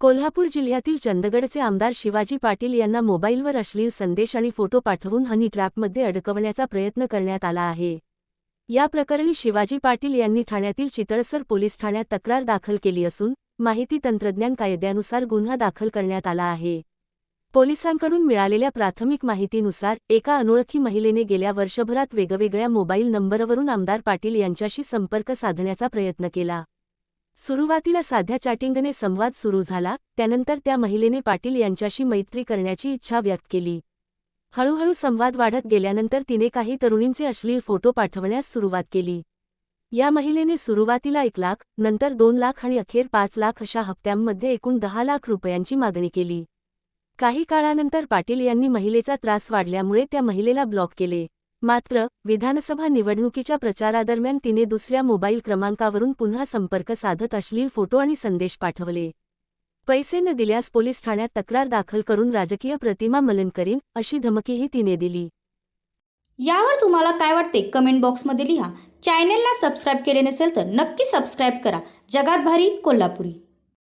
कोल्हापूर जिल्ह्यातील चंदगडचे आमदार शिवाजी पाटील यांना मोबाईलवर अश्लील संदेश आणि फोटो पाठवून हनी ट्रॅपमध्ये अडकवण्याचा प्रयत्न करण्यात आला आहे. या प्रकरणी शिवाजी पाटील यांनी ठाण्यातील चितळसर पोलीस ठाण्यात तक्रार दाखल केली असून माहिती तंत्रज्ञान कायद्यानुसार गुन्हा दाखल करण्यात आला आहे. पोलिसांकडून मिळालेल्या प्राथमिक माहितीनुसार एका अनोळखी महिलेने गेल्या वर्षभरात वेगवेगळ्या मोबाईल नंबरवरून आमदार पाटील यांच्याशी संपर्क साधण्याचा प्रयत्न केला. सुरुवातीला साध्या चॅटिंगने संवाद सुरू झाला त्यानंतर त्या महिलेने पाटील यांच्याशी मैत्री करण्याची इच्छा व्यक्त केली. हळूहळू संवाद वाढत गेल्यानंतर तिने काही तरुणींचे अश्लील फोटो पाठवण्यास सुरुवात केली. या महिलेने सुरुवातीला एक लाख नंतर दोन लाख आणि अखेर पाच लाख अशा हप्त्यांमध्ये एकूण दहा लाख रुपयांची मागणी केली. काही काळानंतर पाटील यांनी महिलेचा त्रास वाढल्यामुळे त्या महिलेला ब्लॉक केले. मात्र विधानसभा निवडणुकीच्या प्रचारादरम्यान तिने दुसऱ्या मोबाईल क्रमांकावरून पुन्हा संपर्क साधत अश्लील फोटो आणि संदेश पाठवले. पैसे न दिल्यास पोलीस ठाण्यात तक्रार दाखल करून राजकीय प्रतिमा मलन करीन अशी धमकीही तिने दिली. यावर तुम्हाला काय वाटते? कमेंट बॉक्समध्ये लिहा. चॅनेलला सबस्क्राईब केले नसेल तर नक्की सबस्क्राईब करा. जगात भारी कोल्हापुरी.